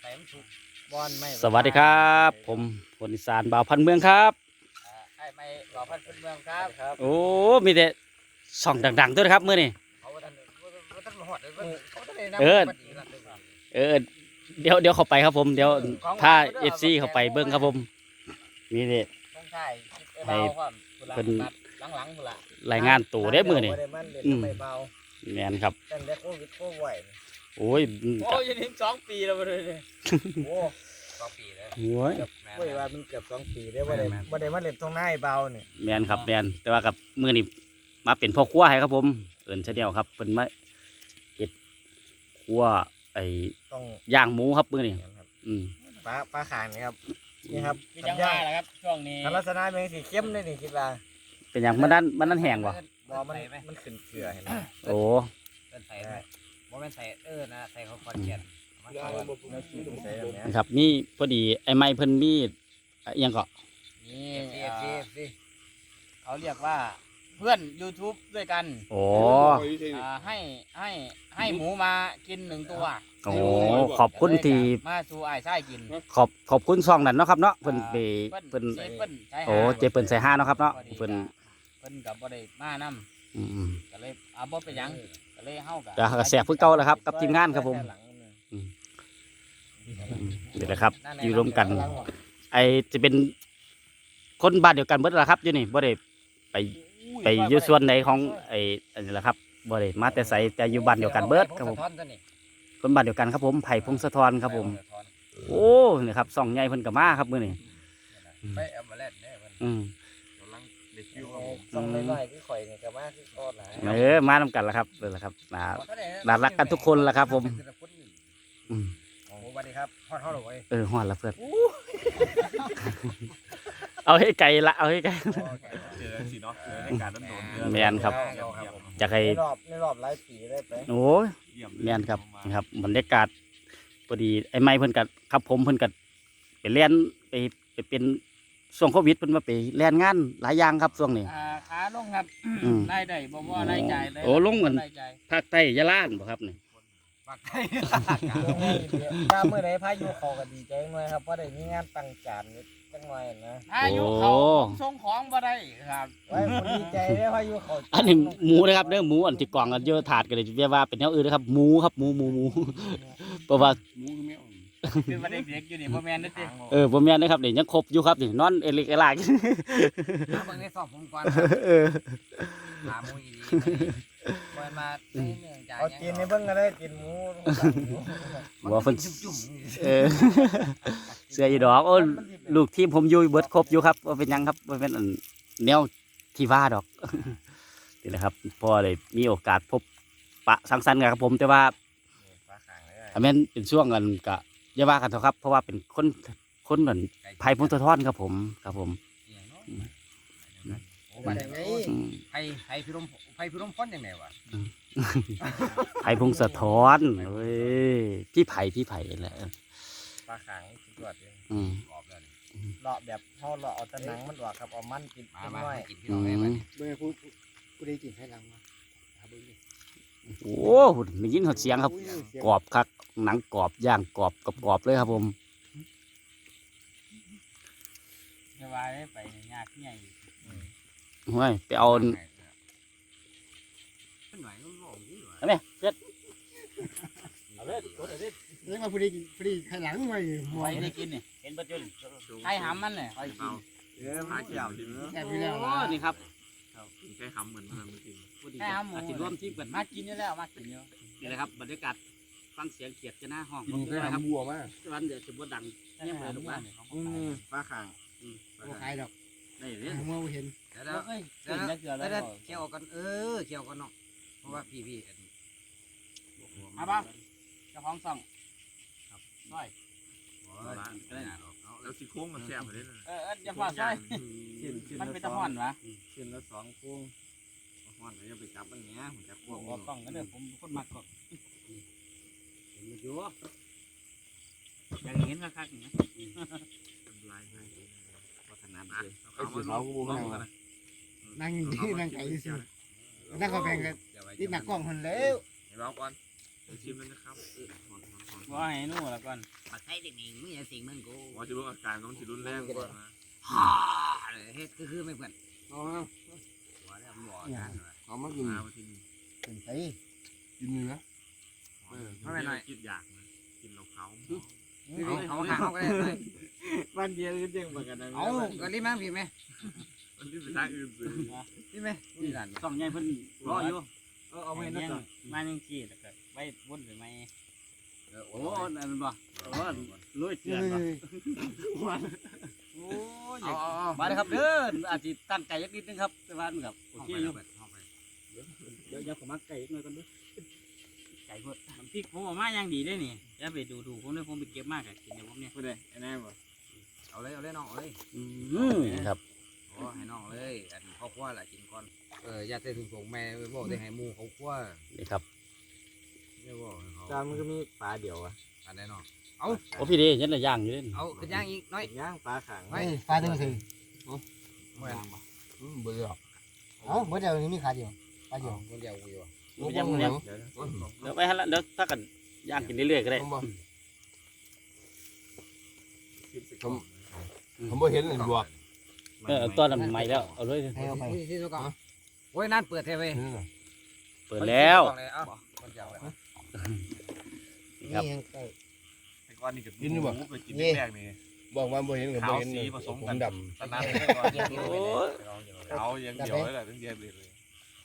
ใส่มันสุกบอนไม่สวัสดีครับ ผมพลอีสานบ่าวพันธุ์เมืองครับอ่าไอ้ไม่รอพันธุ์เมืองครับครับโอ้มีแต่ช่องดังๆด้วยนะครับมื้อนี้เขาท่านเขาท่านมาหอดเลยเขาท่านได้นำเออมาดีนะครับเออเดี๋ยวเดี๋ยวเข้าไปครับผมเดี๋ยวของถ้าหวานก็เอด้ฟซีเข้าไปเบิ้งครับผมมีแต่ต้องใช่คิดไอ้เบาความกุหลาบเพิ่นนัดหลังๆกุหลาบรายงานตัวได้มื้อนี้บ่ได้มันเล่นอืมไม่เบาแม่นครับแต่เล็ก โควิดโคไหวโอ้ยโอ้ยยังถึงสองปีแล้วเลยโอ้สองปีแล้วโอ้ยแม่เว้ยว่ามันเกือบสองปีได้บ่ได้บ่ได้มาเล่นตรงหน้าไอ้เบาเนี่ยแม่นครับแม่นแต่ว่ากับมื้อนี้มาเป็นพ่อครัวให้ครับผม เอิ้นเฉเดียวครับเพิ่นมาเฮ็ดครัวไอ้ต้องย่างหมูครับมื้อนี้เนี่ยครับอืมปลาปลาขางนี่ครับนี่ครับมีจังหวะแหละครับช่วงนี้คันลักษณะเป็นสีเข้มเลยนี่คิดว่าเป็นหยังมันนั้นมันนั้นแห้งบ่บ่มันมันขึ้นเกลือเห็นไหมโอ้ เป็นใส่ไหมบ่เป็นใส่เออนะใส่เขาคอนเกียนเนื้อขี้ตรงใส่แบบนี้นะครับนี่พอดีไอ้ไม้เพิ่นมีอะอิหยังก็นี่เอฟซีเอฟซีเขาเรียกว่าเพื่อน YouTube ด้วยกันโอ้อ่าให้ให้ให้หมูมากินหนึ่งตัวโอ้ขอบคุณที่มาสู่ไอ้ายไส้กินขอบขอบคุณช่องนั้นเนาะครับเนาะเพิ่นไปเพิ่เพิ่นนเจเปิ้นใช้หาโอ้เจเปิ้นใส่ห้าเนาะครับเนาะเพิ่นเพิ่นกับบ่ได้มานํอืม ก็เลยเอาบ่ไปหยังก็ เลยเฮากัก็ก็แสบคือเก่าแหล้วครับ กับทีมงานครับผมอืมเดี๋ยวนะครับ อยู่ร่วมกัน ไอจะเป็นคนบ้านเดียวกันเบิดล่ะครับอยู่นี่บ่ได้ไปไปอยู่ส่วนไหนของไอ้อันนี้ล่ะครับบ่ได้มาแต่ไสแต่อยู่บ้านเดียวกันเบิดครับผมสะท้อนซะนี่คนบ้านเดียวกันครับผมไผ่พงศธรครับผมสะท้อนโอ้นี่ครับส่องใหญ่เพิ่นก็มาครับมื้อนี้ไปเอามาเล่นเด้อเพิ่นอืมกำลัง เด็กอยู่ต้องน้อยๆคือข่อยนี่ก็มาคือก้อนหลายเออมานํกันล่ะครับนั่นล่ะครับน่าน่ารักกันทุกคนล่ะครับผม อืมโอ้สวัสดีครับฮอดเฮาเลยเออฮอดละเพื่อนเอาให้ไกลละเอาให้ไกล เจอสิเนาะเจอในการต้นโดนเนื้อแมนครับอยากให้ในรอบในรอบหลายปีได้ไปโอ้ย เยี่ยมแมนครับนะครับบรรยากาศพอดีไอ้ไม้เพิ่นกัครับผมเพิ่นกัไปเล่นไปไปเป็น ช่วงโควิดเพิ่นมาไปเล่นงานหลายอย่างครับช่วงนี้ อ่าขาลงครับอืม รายได้บ่ว่ารายจ่ายเลยโอ้ลงเหมือน รายจ่ายภาคใต้ยะลาบ่ครับนี่ฝากให้ถ้าเมื่อใดพายุเขาก็ดีใจหน่อยครับเพราะได้มีงานตั้งจานนิดจังหน่อยนะอายุเขาผมส่งของบ่ได้ครับไว้คนดีใจได้พายุเขาอันนี้หมูนะครับเด้อหมูอันที่กล่องกันเยอะถาดกันเลยเรียกว่าเป็นแนวอื่นนะครับหมูครับหมูหมูหมูเพราะว่าคือว่าเด็กๆอยู่นี่บ่แม่นเด้อติเออบ่แม่นนะครับนี่ยังครบอยู่ครับนี่นอนเอลิกเอลากมาเบิ่งในสอบผมก่อนเออหาหมูอีหลีบ่ให้มาในเนื่องจากเอากินในเบิ่งก็ได้กินหมูว่าเพิ่นจุ่มเออเสืออีดอกโอ้ลูกทีมผมอยู่เบิดครบอยู่ครับว่าเป็นหยังครับว่าเป็นอันแนวที่ว่าดอกนี่แหละครับพอเลยมีโอกาสพบปะสังสรรค์กันครับผมแต่ว่าปลาขางเลยอันนั้นเป็นช่วงกันกะ อย่าว่ากันเถอะครับ เพราะว่าเป็นคนคนเหมือนไผ่พงศธรครับผมครับผมโอ้บัดนี้อืมไผไผพิรมไผพิรมพรจังได๋วะไผ่พงศธรเว้ยพี่ไผ่พี่ไผ่แหละปลาขางสุดยอดเลยอืม กรอบแล้วนี่เลาะแบบเฮาเลาะเอาแต่หนังมันออกครับเอามันกินมาเป็นมาน้อยกินพี่อืน้องได้บัดมนี้เบิ่งผู้ผู้ได้กินให้หลังมาหาเบิ่งดิโอ้โหได้ยินเสียงครับ กรอบครับ หนังกรอบย่างกรอบกรอบๆเลยครับผมจะว่าได้ไปยากใหญ่ห้วยไปเอาขึ้นหน่อยก็บอกอยู่ว่าอันนี้เจ็ดเรียกว่าพอดีพอดีขลังไว้หัวไว้ได้กินนี่เห็นปัจจุบันไข่หำมันเนี่ยไข่กินเออหาเกี่ยวดิเนื้อแอบอยู่แล้วโอ้นี่ครับแค่หำเหมือนมันเมื่อกี้ไข่หำหมูอาจจะร่วมทีมกันมากินอยู่แล้วมากินอยู่นี่แหละครับบรรยากาศ ฟังเสียงเขียดจะหน้าห้องกินนะแค่ครับบัวมากวันเดี๋ยวจะบ่ดังเงียบเลยลูกว่าอืมปลาขางบัวขายดอกได้เลยเมื่อเห็นเดี๋ยวเอ้ยเดี๋ยวเกิดจะเกิดเดี๋แล้ยววเคี่ยวกันเออเคี่ยวกันเนาะเพราะว่าพี่พี่กันมาบ้างเจ้าของซ่องครับซอยแล้วสิโค้งมันแซ่บเลยนะเออเอออย่าฝ่าซอยมันเป็นตะห่อนวะขึ้นละสองพุงห้อนก็จะไปจับมันเนี้ยผมจะพโอ้วกโหต้องกันเด้อผมเป็นคนมักก็ อยู่อย่างเห็นคักๆอย่างเงี้ยลายให้พัฒนาไปเอามาลองลองกันนะนั่งที่นั่งไก่ที่สุดนั่งเขาแบ่งกันที่หนักกล้องคนแล้วลองก่อนชิมมันนะครับเออหอนหอนว่าให้นู่นละก่อนมาใช้เด็กนี่มึงอย่าสิงมึงกูว่าจะรู้อาการต้องสิรุนแรงกว่านะฮ่าเลยเฮ็ดคือคือไม่เพื่อนเอามาหัวแล้วมันบอกอาการเลยเอามากินมาวันที่นี่เป็นไสกินเนื้อ เออไม่เป็นไรคิดอยากนะกินเราเขาเอาเอาเอาก็ได้เลยบ้านเดียวก็เจ๊งเหมือนกันนะเอาก็รีบมาพี่ไหมมันที่ไปทางอื่นสิพี่ไหมนี่หลานสองใหญ่เพิ่นรออยู่เออเอาไปยันั่นงก่อนมายังกี่แล้วก็ไว้วนหรือไม่โอ้โอ้นั่นบ่โอ้ลุยเตือนบ่โอ้ยเอาเอาเอามาเลยครับเด้ออาจจะตั้งใจยักนิดนึงครับแต่ว่ามันกับโอโอเคเคออยู่ยู่เอาไปเดี๋ยวเดี๋ยวผมมาไก่อีกหน่อยก่อนเด้อไก่ เพิ่นมันพริกผมเอามาอย่างดีได้นี่อย่าไปดูถูกผมเลยผมไปเก็บมากอะกินเดี๋ยวผมเนี่ยไม่ได้ไอ้แน่บ่เอาเลยเอาเลยน้องเอาเลยอืมครับโอ้ให้น้องเลยอันข้าวคั่วแหละกินก่อนเอออย่าเตะถึงผมแม่บอกได้ให้หมูข้าวคั่วนี่ครับไม่บอกให้เขาจานมันก็มีปลาเดียวอะอันไหนน้องโอ้พี่ดียันละย่างอยู่เล่นเอาขึ้นย่างอีกน้อยย่างปลาขังไม่ปลาหนึ่งสิไม่เอาเบื่อเอ้าเมื่อเดียวนี้มีขาเดียวปลาเดียวคนเดียวกูอยู่ ไปย่างมันยังเดี๋ยวไปฮะละเดี๋ยวถ้ากันย่างกินเรื่อยๆก็ได้ผมผมบ่เห็นเลยบวกเออตอนนั้นใหม่แล้วเอาเลยให้เอาไปที่สุดก่อนโอ้ยนั่นเปิดเทไปนี่น่ะเปิดแล้วครับนี่ยังใกล้ไอ้ก้อนนี่กับกินบ่ไปกินแรกนี่บอกว่าบ่เห็นกับบ่เห็นสีผสมกันดตอนนั้นโอ้ยเขาอยังเดียวเลยแหละทั้งแยกเลยเลย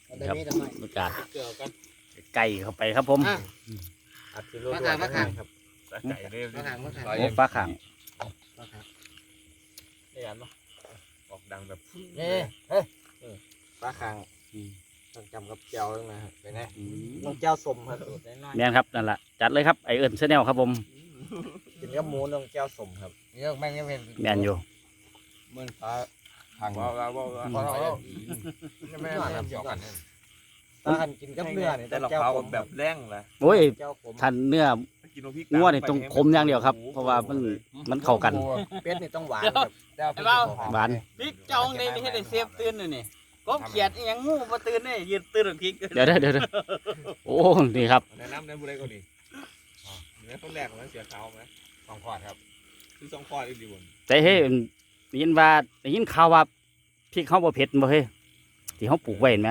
ครับได้ไหมทำไมบรรยากาศเกี่ยวกันไก่เข้าไปครับผมอะอัดกิโลด้วยนะครับแต่ไก่เรียบมาขางมาขางโอ้ฟ้าขังมาขางได้ยันปะออกดังแบบเอ้เฮ้ยปลาขังต้องจำกับเจียวด้วยนะครับเป็นไงอืมต้องเจียวสมครับสูตรน้อยแม่นครับนั่นแหละจัดเลยครับไอเอิญแนลครับผมๆกินกับหมูต้องเจียวสมครับเยอะแม่งยังเป็นแม่นอยู่เหมือนปลา ขางว่าว่าว่าว่าพอแล้วไม่ไม่ไม่เกี่ยวกันปลาขันกินกับเนื้อนี่แต่ต้องเราเจียวเขาขมแบบแรงเลยโอ้ยเจียวขมทันเนื้อกินน้ำพริกงัวนี่ต้องคมอย่างเดียวครับ เพราะว่ามันมันเข้ากันเป็ดนี่ต้องหวานครับไอ้เบ้าหวานพริกจองในนี่ให้ได้เซฟตื่นเลยนี่ก็เขียดอีหยังงูมาตื่นนี่ยืนตื่นพริกเดี๋ยวเดี๋ยวเดี๋ยวโอ้นี่ครับแนะนำในบุรีก่อนดิเนื้อต้นแรกของนั้นเสียขาวไหมสองขวดครับคือสองข้ออีกดีบนใจเฮ้ย ได้ยินว่าได้ยินข่าวว่าพริกเขาบ่เผ็ดบ่เฮ้ยที่เขาปลูกไว้เห็นไหม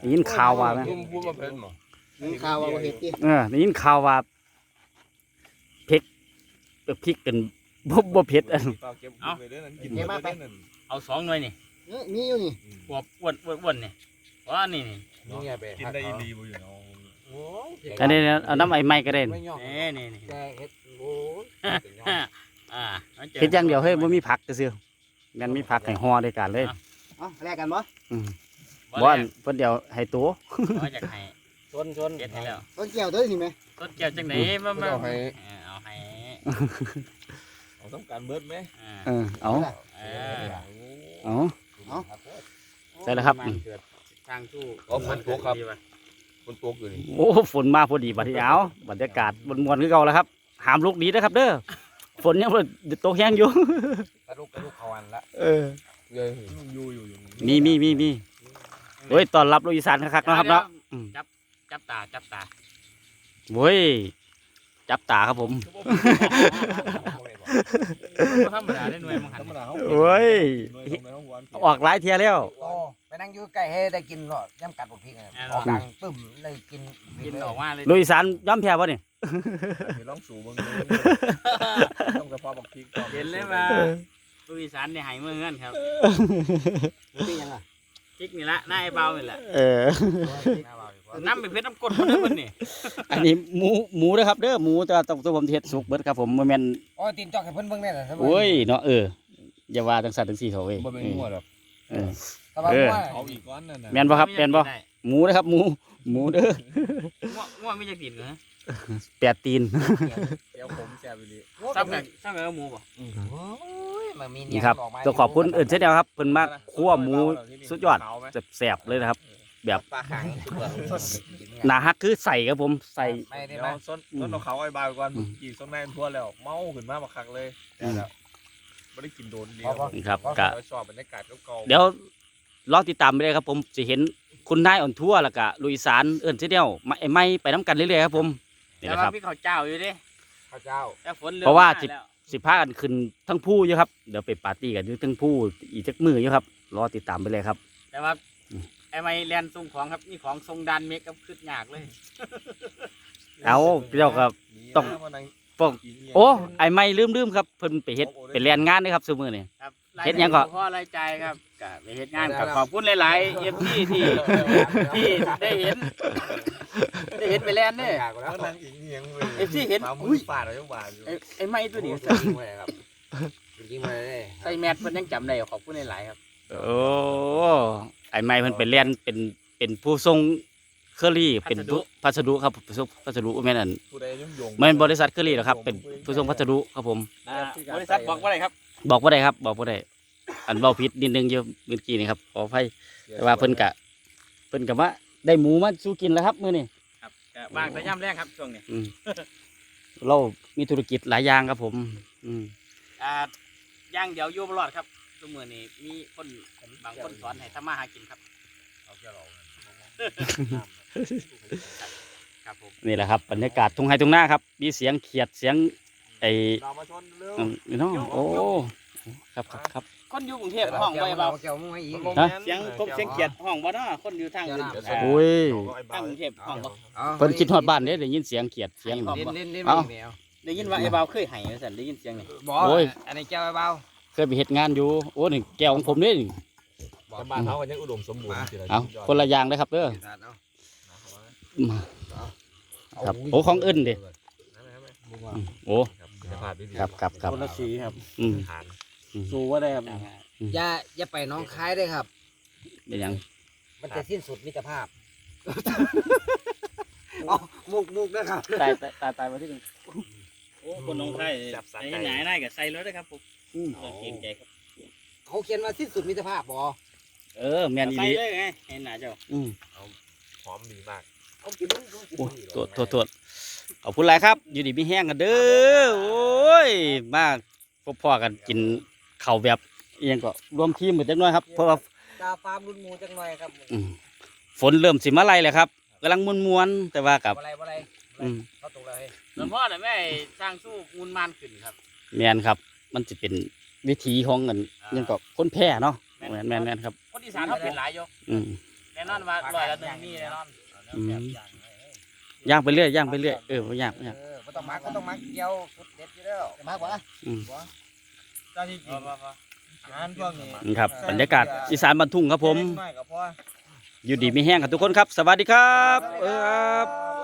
ได้ยินข่าวว่าไหมพูดว่าเพิ่นบ่มีข่าวว่าบ่เฮ็ดติเออได้ยินข่าวว่าพริกเออพริกกันบ่บ่เผ็ดอันเปล่าเก็บไปเรื่อยนั้นกินไปเรื่อยนั้นเอาสองหน่วยนี่เอ้ยมีอยู่นี่อวบอ้วนอ้วนอ้วนนี่ว่านี่นี่นี่ไงเป็ดกินได้ดีบ่อยู่เนาะโอ้ยอันนี้เอาน้ำไอ้ไม้ก็ได้ไม่ย่องนี่นี่นี่แกเฮ็ดโอ้ยเป็นย่องอ่าเฮ็ดอย่างเดียวเฮ้ยบ่มีผักซื่อๆแม่นมีผักให้ห่อด้วยกันเลย เอ้าแลกกันบ่อืมบ่บ่ได้อันเพิ่นเดียวให้ตัวบ่อยากให้ชนชนเก็ดให้แล้วต้นแก้วตัวนี้ไหมต้นแก้วจังไหนมามาเอาให้เออเอาให้เอาต้องการเบิร์ดไหมอ่าเออเอาเออเอาเอาใช่แล้วครับมันเกิดทางสู้เอาฝนตกครับดีว่ะคนตกอยู่นี่โอ้ฝนมาพอดีบัดนี้เอาบรรยากาศมวนๆคือเก่าแล้วครับหามลูกดีนะครับเด้อ ฝนยังบ่ตกแห้งอยู่กระดูกกระดูกเขาอันละเออเลยอยู่อยู่อยู่มีมีมีมีโอ้ยตอนรับลูกอีสานคักๆเนาะครับเนาะอืมจับจับตาจับตาโว้ยจับตาครับผมบ่ ธรรมดาได้หน่วยมังหันธรรมดาเขาโอ้ยในห้องวันออกหลายเทียแล้วโอ้ไปนั่งอยู่ใกล้ให้ได้กินหรอย่ำกัดบุพริกไงออกดังปึ้มเลยกินกินออกมาเลยลูกอีสานย่อมแพ้ป่ะนี่มีร่องสูงบางต้องกระเพาะบักพริกเห็นเลยว่าลูกอีสานเนี่ยหายเมื่อเงินครับมียังอะพริกนี่ละหน้าไอ้เบานี่แหละเออ น้ำไปเพชรน้ำกรดคนนี้คนนี่อันนี้หมูหมูนะครับเด้อหมูแต่ว่าต้องตัวผมเฮ็ดสุกเบิดครับผมบ่แม่นโอ้ยตีนจอกให้เพิ่นเบิ่งได้เหรอโอ้ยเนาะเอออย่าว่าจังซั่นจังซี่เถอะเว้ยบ่เป็นงัวหรอกเออแต่ว่าเออว่าเอาอีกก้อนนั่นนะแม่นบ่ครับแม่นบ่หมูนะครับหมูหมูเด้อง่วงง่วงไม่จะติดเหรอแปดตีนเดี๋ยวผมแซ่บไปเลยซ้ำกับซ้ำกับหมูป่ะโอ้ยมันมีนี่ครับต้องขอบคุณเอิ้นเช่นเดียวครับเพิ่นมาคั่วหมูสุดยอดแซ่บๆเลยนะครับ ปลาขังหนาฮักคือใส่ครับผมใส่ ไม่ได้เดี๋ยวไหมส้นส้นเราเขาไอ้บายก่อนกี่ส้นแม่ทั่วแล้ว เมาขึ้นมาบักคักเลยแต่แล้วไม่ได้กินโดนเดียวนี่ครับก็เราชอบบรรยากาศเก่าๆเดี๋ยวรอติดตามไปเลยครับผมจะเห็นคุณนายอ่อนทั่วแล้วก็ลุยสานเอิ้นเช่นเดียวมาไอ้ไม้ไปน้ำกันเรื่อยๆครับผมนี่แต่แหละว่าครับ พี่เขาวเจ้าอยู่เดิข้าวเจ้า แต่ฝนเพราะว่ามสิแล้วสิพากันขึ้นทั้งผู้อยู่ครับเดี๋ยวไปปาร์ตี้กันอยู่ทั้งผู้อีกจักมืออยู่ครับรอติดตามไปเลยครับ แต่ว่าอืม ไอ้ไม่แลนส่งของครับนี่ของทรงดันเมคกับขึ้นยากเลย เอาเจ้ากับ ต้องพวกโอ้ไอ้ไม่ลืมลืมครับเพิ่นไปเฮ็ดไปเรียนงานนี่ครับซุมื้อนี่ ครับเฮ็ดหยังก่อน พ่อรายใจายครับก็ไปเฮ็ดงานกับขอบคุณหลายๆเอฟที่ที่ที่ได้เห็น ได้เห็นไปแลนเนี่ยอยากแล้วแล้วนางอิงเงียงเลยเอฟซีเห็นมามือุ้อยปาดอะไรก็บาดอยู่ไอ้ไอ้ไม้ตัวนี้จริงเลยครับจริงเลยใส่แมสเพิ่นยังจำได้ขอบคุณหลายๆครับ โอ้ไอ้ไม่เพิ่นไปเรียนเป็นเป็นผู้ส่งเคอรี่เป็นผู้พัสดุครับผู้ส่งพัสดุแม่นอั่นผู้ใดยุ่งยงแม่นบริษัทเคอรี่หรอกครับ เป็นผู้ส่งพัสดุครับผม อ่าบริษัทบอกว่าอะไรครับ บอกบ่ได้ครับ บอกบ่ได้ อันเว้าผิดนิดนึงอยู่เมื่อกี้นี่ครับขออภัยแต่ว่าเพิ่นกะ เพิ่นกะว่าได้หมูมาสู้กินแล้วครับมื้อนี้ครับก็บางแต่ย่ำแรกครับช่วงนี้อืมเรามีธุรกิจหลายอย่างครับผม อืมอ่าย่างเดี๋ยวอยู่บรอดครับ ทุกมื้อนี้มีคนบางคนสอนให้ทำมาหากินครับครับผมนี่แหละครับบรรยากาศทุ่งไร่ทุ่งนาครับ มีเสียงเขียดเสียงไอ้เรามาชนเร็วอืมนี่เนาะโอ้ครับครับครับคนอยู่กรุงเทพห้องไว้เบาเกี่ยวมึงไว้อีกฮะเสียงกบเสียงเกียดห้องบ่เนาะคนอยู่ทางอื่นเดี๋ยวอ่าโอ้ยทางกรุงเทพห้องบ่เพิ่นคิดฮอดบ้านเด้ได้ยินเสียงเขียดเสียงเล่นเล่นเล่นเอ้าแมวได้ยินว่าไอ้เบาเคยให้ว่าซั่นได้ยินเสียงนี่บอกโอ้ยอันนี้แก้วเบา เคยไปเฮ็ดงานอยู่โอ้นี่แก้วของผมเด้นี่แต่บ้านเขากันยังอุดมสมบูรณ์สิล่ะเอาคนละอย่างเลยครับเด้อเอาอืมครับโอ้ของอื่นเด้โอ้คุณภาพดีๆครับครับครับคนละสีครับอืมทานสู้ว่าได้ครับอย่าอย่าไปน้องคายด้วยครับ เป็นหยังมันจะสิ้นสุดมิตรภาพเอามุกมุกนะครับ ตายตายตายตายมาที่นึงโอ้คนน้องไทยไอ้ไหนได้กับใส่รถนะครับผม เก่งใจครับเขาเขียนว่าสิ้นสุดมิตรภาพบอเออแม่นอีใส่หลีเลยไงเห็นหน้าเจ้าอืมหอมดีมากเขากินมึงเขากินโอ้มึงตัวตัวตัวขอบคุณหลายครับ อยู่ดีมีแห้งกันเด้อโอ้ยมาพบพ่อกันกินข้าวแบบเอียงก็รวมทีมกันจักหน่อยครับเพราะว่า ตาฟาร์มรุ่นหมูจังหน่อยครับอืมฝนเริ่มสิมาไล่แล้วครับกำลังมวนๆแต่ว่ากับอะไรอะไรอืมเขาตกเลยหลวงพ่อเนี่ยแม่สร้างสู้มูลมานขึ้นครับ แมนครับ มันจะเป็นวิถีของเงินยังก็คนแพ้เนาะแมนแมนแมนครับ คนอีสานเขาเป็นหลายยกอืมแน่นอนว่าร้อยละหนึ่งมีแน่นอนอืมย่างไปเรื่อยย่างไปเรื่อยเออบ่ย่างบ่ย่างเออไม่ต้องมักไม่ต้องมักเกี่ยวสุดเด็ดอยู่แล้วมากกว่าอืมตอนที่จริงงานพวกนี้นี่ครับบรรยากาศอีสานบรรทุ่งครับผมน้อยกับพ่ออยู่ดีมีแห้งครับทุกคนครับ สวัสดีครับ เออครับ